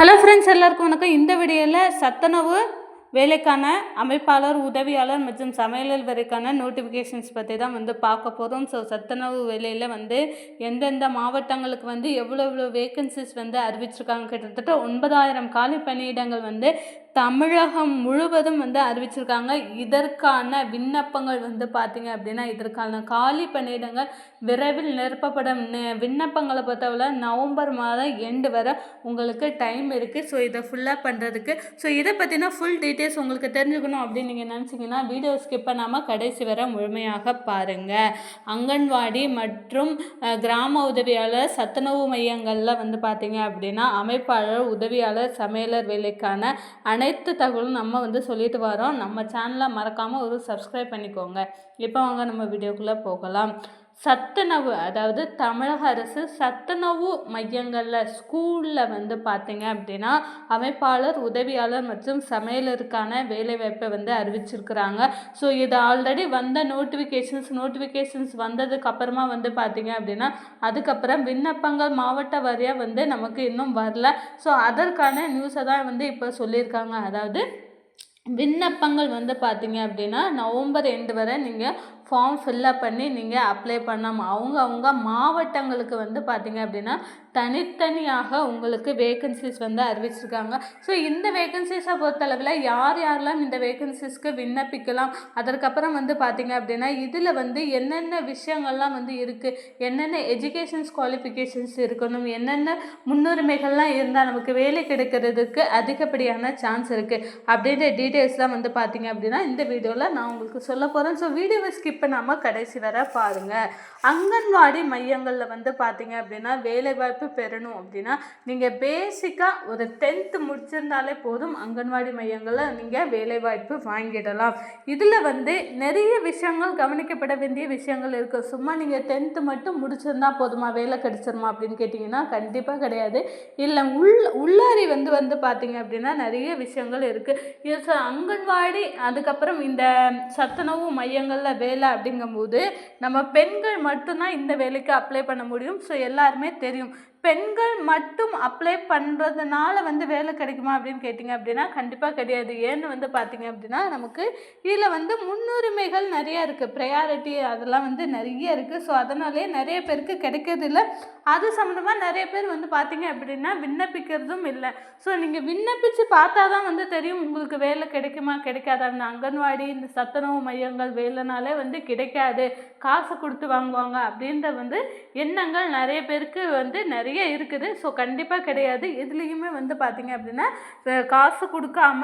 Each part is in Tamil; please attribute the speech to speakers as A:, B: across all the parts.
A: ஹலோ ஃப்ரெண்ட்ஸ் எல்லாருக்கும் வணக்கம். இந்த வீடியோவில் சத்துணவு வேலைக்கான அமைப்பாளர் உதவியாளர் மற்றும் சமையலர் வரைக்கான நோட்டிஃபிகேஷன்ஸ் பற்றி தான் வந்து பார்க்க போகிறோம் ஸோ சத்துணவு வேலையில் வந்து எந்தெந்த மாவட்டங்களுக்கு வந்து எவ்வளோ எவ்வளோ வேகன்சிஸ் வந்து அறிவிச்சிருக்காங்க? கிட்டத்தட்ட ஒன்பதாயிரம் காலி பணியிடங்கள் வந்து தமிழகம் முழுவதும் வந்து அறிவிச்சிருக்காங்க. இதற்கான விண்ணப்பங்கள் வந்து பார்த்தீங்க அப்படின்னா இதற்கான காலி பணியிடங்கள் விரைவில் நிரப்பப்படும். விண்ணப்பங்களை பொறுத்தவரை நவம்பர் மாதம் எண்டு வரை உங்களுக்கு டைம் இருக்குது ஸோ இதை ஃபுல்லாக பண்ணுறதுக்கு ஸோ இதை பற்றின ஃபுல் டீட்டெயில்ஸ் உங்களுக்கு தெரிஞ்சுக்கணும் அப்படின்னு நீங்கள் நினச்சிங்கன்னா வீடியோ ஸ்கிப் பண்ணாமல் கடைசி வரை முழுமையாக பாருங்கள் அங்கன்வாடி மற்றும் கிராம உதவியாளர் சத்துணவு மையங்களில் வந்து பார்த்தீங்க அப்படின்னா அமைப்பாளர் உதவியாளர் சமையலர் வேலைக்கான அனைத்து தகவலும் நம்ம வந்து சொல்லிட்டு வரோம். நம்ம சேனலை மறக்காமல் ஒரு சப்ஸ்கிரைப் பண்ணிக்கோங்க. இப்போ வாங்க நம்ம வீடியோக்குள்ளே போகலாம். சத்துணவு அதாவது தமிழக அரசு சத்துணவு மையங்களில் ஸ்கூலில் வந்து பார்த்தீங்க அப்படின்னா அமைப்பாளர் உதவியாளர் மற்றும் சமையலருக்கான வேலைவாய்ப்பை வந்து அறிவிச்சிருக்கிறாங்க. ஸோ இது ஆல்ரெடி வந்த நோட்டிஃபிகேஷன்ஸ் நோட்டிஃபிகேஷன்ஸ் வந்ததுக்கு அப்புறமா வந்து பார்த்தீங்க அப்படின்னா அதுக்கப்புறம் விண்ணப்பங்கள் மாவட்ட வாரியாக வந்து நமக்கு இன்னும் வரல. ஸோ அதற்கான நியூஸை தான் வந்து இப்போ சொல்லியிருக்காங்க. அதாவது விண்ணப்பங்கள் வந்து பார்த்தீங்க அப்படின்னா நவம்பர் எண்டு வரை நீங்கள் ஃபார்ம் ஃபில்லப் பண்ணி நீங்கள் அப்ளை பண்ணாமல் அவங்க அவங்க மாவட்டங்களுக்கு வந்து பார்த்தீங்க அப்படின்னா தனித்தனியாக உங்களுக்கு வேகன்சிஸ் வந்து அறிவிச்சிருக்காங்க. ஸோ இந்த வேகன்சிஸை பொறுத்தளவில் யார் யாரெல்லாம் இந்த வேகன்சிஸ்க்கு விண்ணப்பிக்கலாம்? அதற்கப்புறம் வந்து பார்த்திங்க அப்படின்னா இதில் வந்து என்னென்ன விஷயங்கள்லாம் வந்து இருக்குது என்னென்ன எஜுகேஷன்ஸ் குவாலிஃபிகேஷன்ஸ் இருக்கணும்? என்னென்ன முன்னுரிமைகள்லாம் இருந்தால் நமக்கு வேலை கிடைக்கிறதுக்கு அதிகப்படியான சான்ஸ் இருக்குது அப்படின்ற டீட்டெயில்ஸ்லாம் வந்து பார்த்திங்க அப்படின்னா இந்த வீடியோவில் நான் உங்களுக்கு சொல்ல போகிறேன் ஸோ வீடியோவை ஸ்கிப் பண்ணாமல் கடைசி வரை பாருங்கள் அங்கன்வாடி மையங்களில் வந்து பார்த்தீங்க அப்படின்னா வேலைவாய்ப்பு பெறணும் அப்படின்னா நீங்கள் பேசிக்காக ஒரு டென்த்து முடிச்சிருந்தாலே போதும் அங்கன்வாடி மையங்களில் நீங்கள் வேலைவாய்ப்பு வாங்கிடலாம். இதில் வந்து நிறைய விஷயங்கள் கவனிக்கப்பட வேண்டிய விஷயங்கள் இருக்குது சும்மா நீங்கள் டென்த்து மட்டும் முடிச்சிருந்தா போதுமா வேலை கிடச்சிருமா அப்படின்னு கேட்டிங்கன்னா கண்டிப்பாக கிடையாது. இல்லை உள் உள்ளாரி வந்து வந்து பார்த்தீங்க அப்படின்னா நிறைய விஷயங்கள் இருக்குது இது அங்கன்வாடி அதுக்கப்புறம் இந்த சத்துணவு மையங்களில் வேலை அப்படிங்கும்போது நம்ம பெண்கள் மட்டும்தான் இந்த வேலைக்கு அப்ளை பண்ண முடியும். ஸோ எல்லாருமே தெரியும். பெண்கள் மட்டும் அப்ளை பண்ணுறதுனால வந்து வேலை கிடைக்குமா அப்படின்னு கேட்டிங்க அப்படின்னா கண்டிப்பாக கிடையாது. ஏன்னு வந்து பார்த்தீங்க அப்படின்னா நமக்கு இதில் வந்து முன்னுரிமைகள் நிறைய இருக்குது ப்ரையாரிட்டி அதெல்லாம் வந்து நிறைய இருக்குது ஸோ அதனாலே நிறைய பேருக்கு கிடைக்கிறது இல்லை. அது சம்மந்தமாக நிறைய பேர் வந்து பார்த்தீங்க அப்படின்னா விண்ணப்பிக்கிறதும் இல்லை. ஸோ நீங்கள் விண்ணப்பித்து பார்த்தா தான் வந்து தெரியும் உங்களுக்கு வேலை கிடைக்குமா கிடைக்காதா? இந்த அங்கன்வாடி இந்த சத்துணவு மையங்கள் வேலைனாலே வந்து கிடைக்காது. காசு கொடுத்து வாங்குவாங்க அப்படின்ற வந்து எண்ணங்கள் நிறைய பேருக்கு வந்து நிறைய நிறைய இருக்குது. ஸோ கண்டிப்பாக கிடையாது. இதுலேயுமே வந்து பார்த்தீங்க அப்படின்னா காசு கொடுக்காம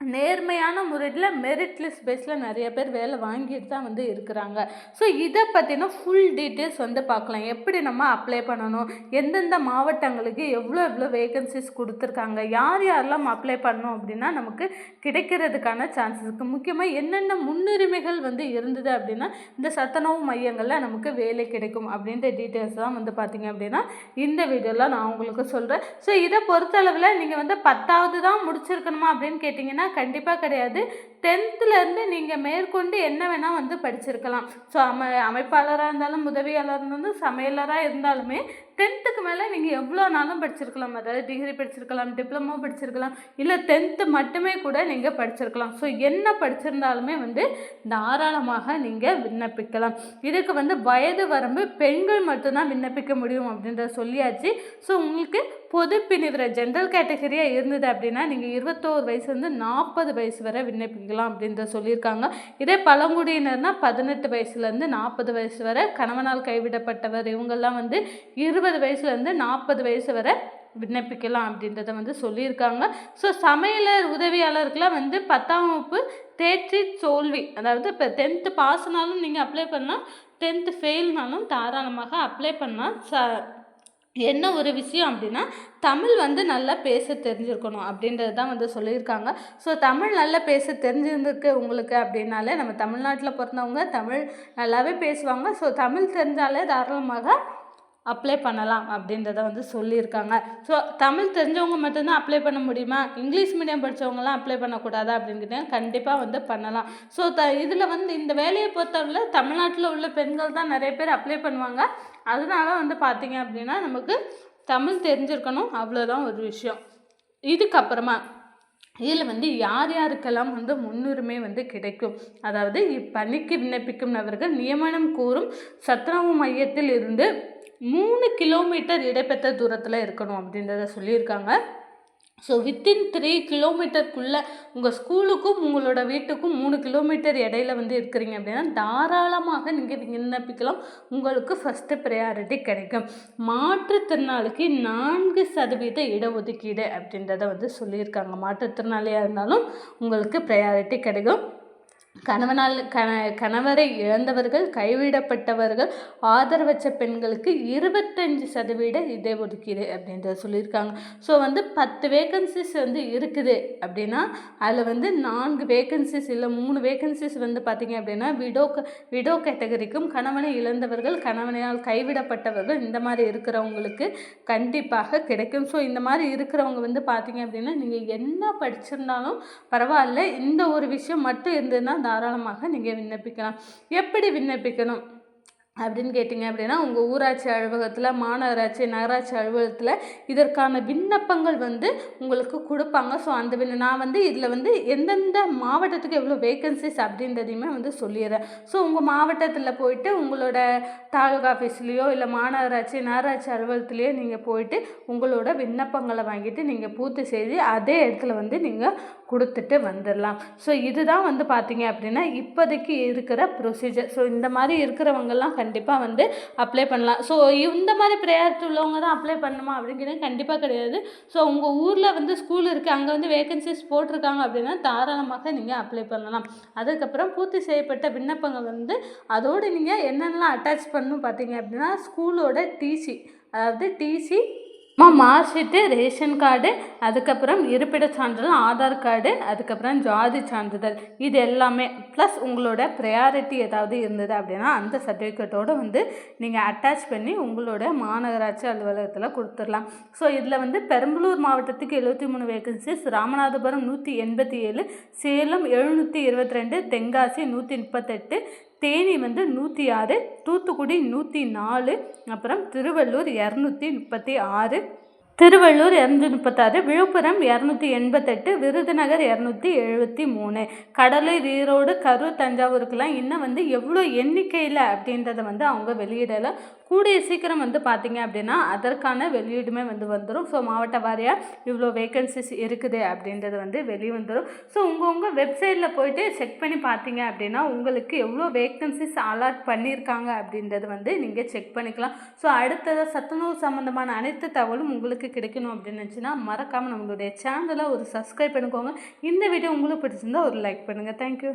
A: நேர்மையான முறையில் மெரிட் லிஸ்ட் பேஸில் நிறைய பேர் வேலை வாங்கிட்டு தான் வந்து இருக்கிறாங்க. ஸோ இதை பற்றின ஃபுல் டீட்டெயில்ஸ் வந்து பார்க்கலாம். எப்படி நம்ம அப்ளை பண்ணணும்? எந்தெந்த மாவட்டங்களுக்கு எவ்வளோ எவ்வளோ வேகன்சிஸ் கொடுத்துருக்காங்க? யார் யாரெல்லாம் அப்ளை பண்ணோம் அப்படின்னா நமக்கு கிடைக்கிறதுக்கான சான்சஸ் இருக்குது முக்கியமாக என்னென்ன முன்னுரிமைகள் வந்து இருந்தது அப்படின்னா இந்த சத்துணவு மையங்களில் நமக்கு வேலை கிடைக்கும் அப்படின்ற டீட்டெயில்ஸ் தான் வந்து பார்த்தீங்க அப்படின்னா இந்த வீடியோவில் நான் உங்களுக்கு சொல்கிறேன் ஸோ இதை பொறுத்தளவில் நீங்கள் வந்து பத்தாவது தான் முடிச்சிருக்கணுமா அப்படின்னு கேட்டிங்கன்னா கண்டிப்பாக கிடையாது. டென்த்துலேருந்து நீங்கள் மேற்கொண்டு என்ன வேணால் வந்து படிச்சிருக்கலாம். ஸோ அமை அமைப்பாளராக இருந்தாலும் உதவியாளர் இருந்தாலும் சமையலராக இருந்தாலுமே டென்த்துக்கு மேலே நீங்கள் எவ்வளோ நாளும் படிச்சிருக்கலாம். அதாவது டிகிரி படிச்சிருக்கலாம் டிப்ளமோ படிச்சிருக்கலாம். இல்லை டென்த்து மட்டுமே கூட நீங்கள் படிச்சிருக்கலாம். ஸோ என்ன படிச்சிருந்தாலுமே வந்து தாராளமாக நீங்கள் விண்ணப்பிக்கலாம். இதுக்கு வந்து வயது வரம்பு பெண்கள் மட்டும்தான் விண்ணப்பிக்க முடியும் அப்படின்றத சொல்லியாச்சு. ஸோ உங்களுக்கு பொது ஜென்ரல் கேட்டகரியாக இருந்தது அப்படின்னா நீங்கள் இருபத்தோரு வயசுலேருந்து நாற்பது வயசு வரை விண்ணப்பிக்கலாம் அப்படின்றத சொல்லியிருக்காங்க. இதே பழங்குடியினர்னால் பதினெட்டு வயசுலேருந்து நாற்பது வயசு வரை கணவனால் கைவிடப்பட்டவர் இவங்கெல்லாம் வந்து இருபது வயசுலேருந்து நாற்பது வயசு வரை விண்ணப்பிக்கலாம் அப்படின்றத வந்து சொல்லியிருக்காங்க. ஸோ சமையலர் உதவியாளருக்கெலாம் வந்து பத்தாம் வகுப்பு தேர்ச்சி தோல்வி அதாவது இப்போ டென்த்து பாஸ்னாலும் நீங்கள் அப்ளை பண்ணலாம் டென்த்து ஃபெயில்னாலும் தாராளமாக அப்ளை பண்ணலாம். ச என்ன ஒரு விஷயம் அப்படின்னா தமிழ் வந்து நல்லா பேச தெரிஞ்சிருக்கணும் அப்படின்றது தான் வந்து சொல்லியிருக்காங்க. ஸோ தமிழ் நல்லா பேச தெரிஞ்சிருந்துருக்கு உங்களுக்கு அப்படின்னாலே நம்ம தமிழ்நாட்டில் பிறந்தவங்க தமிழ் நல்லாவே பேசுவாங்க. ஸோ தமிழ் தெரிஞ்சாலே தாராளமாக அப்ளை பண்ணலாம் அப்படின்றத வந்து சொல்லியிருக்காங்க. ஸோ தமிழ் தெரிஞ்சவங்க மட்டும்தான் அப்ளை பண்ண முடியுமா? இங்கிலீஷ் மீடியம் படித்தவங்களாம் அப்ளை பண்ணக்கூடாதா அப்படின்னு கண்டிப்பாக வந்து பண்ணலாம். ஸோ த இதில் வந்து இந்த வேலையை பொறுத்தவரையில் தமிழ்நாட்டில் உள்ள பெண்கள் தான் நிறைய பேர் அப்ளை பண்ணுவாங்க. அதனால வந்து பார்த்தீங்க அப்படின்னா நமக்கு தமிழ் தெரிஞ்சிருக்கணும். அவ்வளோதான் ஒரு விஷயம். இதுக்கப்புறமா இதில் வந்து யார் யாருக்கெல்லாம் வந்து முன்னுரிமை வந்து கிடைக்கும்? அதாவது இப்பணிக்கு விண்ணப்பிக்கும் நபர்கள் நியமனம் கூறும் சத்துணவு மையத்தில் இருந்து மூணு கிலோமீட்டர் இடைப்பெற்ற தூரத்தில் இருக்கணும் அப்படின்றத சொல்லியிருக்காங்க. ஸோ வித்தின் த்ரீ கிலோமீட்டருக்குள்ளே உங்கள் ஸ்கூலுக்கும் உங்களோட வீட்டுக்கும் மூணு கிலோமீட்டர் இடையில வந்து இருக்கிறீங்க அப்படின்னா தாராளமாக நீங்கள் விண்ணப்பிக்கலாம். உங்களுக்கு ஃபஸ்ட்டு ப்ரையாரிட்டி கிடைக்கும். மாற்றுத்திறனாளிக்கு நான்கு சதவீத இடஒதுக்கீடு அப்படின்றத வந்து சொல்லியிருக்காங்க. மாற்றுத்திறனாளியாக இருந்தாலும் உங்களுக்கு ப்ரையாரிட்டி கிடைக்கும். கணவனால் கண கணவரை இழந்தவர்கள் கைவிடப்பட்டவர்கள் ஆதரவற்ற பெண்களுக்கு இருபத்தஞ்சு சதவீத இடஒதுக்கீடு அப்படின்றத சொல்லியிருக்காங்க. ஸோ வந்து பத்து வேக்கன்சிஸ் வந்து இருக்குது அப்படின்னா அதில் வந்து நான்கு வேக்கன்சிஸ் இல்லை மூணு வேக்கன்சிஸ் வந்து பார்த்திங்க அப்படின்னா விடோ விடோ கேட்டகரிக்கும் கணவனை இழந்தவர்கள் கணவனால் கைவிடப்பட்டவர்கள் இந்த மாதிரி இருக்கிறவங்களுக்கு கண்டிப்பாக கிடைக்கும். ஸோ இந்த மாதிரி இருக்கிறவங்க வந்து பார்த்திங்க அப்படின்னா நீங்கள் என்ன படிச்சிருந்தாலும் பரவாயில்ல இந்த ஒரு விஷயம் மட்டும் இருந்ததுன்னா தாராளமாக நீங்கள் விண்ணப்பிக்கலாம். எப்படி விண்ணப்பிக்கணும்? அப்படின்னு கேட்டிங்க அப்படின்னா உங்கள் ஊராட்சி அலுவலகத்தில் மாநகராட்சி நகராட்சி அலுவலகத்தில் இதற்கான விண்ணப்பங்கள் வந்து உங்களுக்கு கொடுப்பாங்க. ஸோ அந்த விண்ண நான் வந்து இதில் வந்து எந்தெந்த மாவட்டத்துக்கு எவ்வளோ வேக்கன்சிஸ் அப்படின்றதையுமே வந்து சொல்லிடுறேன். ஸோ உங்கள் மாவட்டத்தில் போயிட்டு உங்களோட தாலுகா ஆஃபீஸ்லேயோ இல்லை மாநகராட்சி நகராட்சி அலுவலகத்துலேயோ நீங்கள் போயிட்டு உங்களோட விண்ணப்பங்களை வாங்கிட்டு நீங்கள் பூர்த்தி செய்து அதே இடத்துல வந்து நீங்கள் கொடுத்துட்டு வந்துடலாம். ஸோ இதுதான் வந்து பார்த்தீங்க அப்படின்னா இப்போதைக்கு இருக்கிற ப்ரொசீஜர் ஸோ இந்த மாதிரி இருக்கிறவங்கெல்லாம் கண்டிப்பாக வந்து அப்ளை பண்ணலாம். ஸோ இந்த மாதிரி ப்ரையாரிட்டி உள்ளவங்க தான் அப்ளை பண்ணணுமா அப்படிங்கிறது கண்டிப்பாக கிடையாது. ஸோ உங்கள் ஊரில் வந்து ஸ்கூல் இருக்குது அங்கே வந்து வேகன்சிஸ் போட்டிருக்காங்க அப்படின்னா தாராளமாக நீங்கள் அப்ளை பண்ணலாம். அதுக்கப்புறம் பூர்த்தி செய்யப்பட்ட விண்ணப்பங்கள் வந்து அதோடு நீங்கள் என்னென்னலாம் அட்டாச் பண்ணணும் பார்த்தீங்க அப்படின்னா ஸ்கூலோட டிசி அதாவது TC mark sheet ration card அதுக்கப்புறம் இருப்பிடச் சான்றிதழ் ஆதார் கார்டு அதுக்கப்புறம் ஜாதி சான்றிதழ். இது எல்லாமே. ப்ளஸ் உங்களோட ப்ரையாரிட்டி ஏதாவது இருந்தது அப்படின்னா அந்த சர்டிஃபிகேட்டோடு வந்து நீங்கள் அட்டாச் பண்ணி உங்களோட மாநகராட்சி அலுவலகத்தில் கொடுத்துடலாம். ஸோ இதில் வந்து பெரம்பலூர் மாவட்டத்துக்கு எழுபத்தி மூணு வேகன்சிஸ் ராமநாதபுரம் நூற்றி எண்பத்தி ஏழு சேலம் எழுநூற்றி இருபத்தி ரெண்டு தென்காசி நூற்றி முப்பத்தெட்டு தேனி வந்து நூற்றி ஆறு தூத்துக்குடி நூற்றி நாலு அப்புறம் திருவள்ளூர் இரநூத்தி முப்பத்தி ஆறு. திருவள்ளூர் இரநூத்தி முப்பத்தாறு விழுப்புரம் இரநூத்தி எண்பத்தெட்டு விருதுநகர் இரநூத்தி எழுபத்தி மூணு. கடலூர் ஈரோடு கரூர் தஞ்சாவூருக்கெல்லாம் இன்னும் வந்து எவ்வளோ எண்ணிக்கையில் அப்படின்றத வந்து அவங்க வெளியிடலை. கூடிய சீக்கிரம் வந்து பார்த்திங்க அப்படின்னா அதற்கான வெளியீடுமே வந்து வந்துடும் ஸோ மாவட்ட வாரியாக இவ்வளோ வேக்கன்சிஸ் இருக்குது அப்படின்றது வந்து வெளியே வந்துடும் ஸோ உங்கள் உங்கள் வெப்சைட்டில் போயிட்டு செக் பண்ணி பார்த்தீங்க அப்படின்னா உங்களுக்கு எவ்வளோ வேக்கன்சிஸ் அலாட் பண்ணியிருக்காங்க அப்படின்றது வந்து நீங்கள் செக் பண்ணிக்கலாம். ஸோ அடுத்ததாக சத்துணவு சம்மந்தமான அனைத்து தகவலும் உங்களுக்கு உங்களுக்கு கிடைக்கணும் அப்படின்னு நினச்சின்னா மறக்காமல் நம்மளுடைய சேனலை ஒரு சப்ஸ்கிரைப் பண்ணிக்கோங்க. இந்த வீடியோ உங்களுக்கு பிடிச்சிருந்தா ஒரு லைக் பண்ணுங்கள் தேங்க்யூ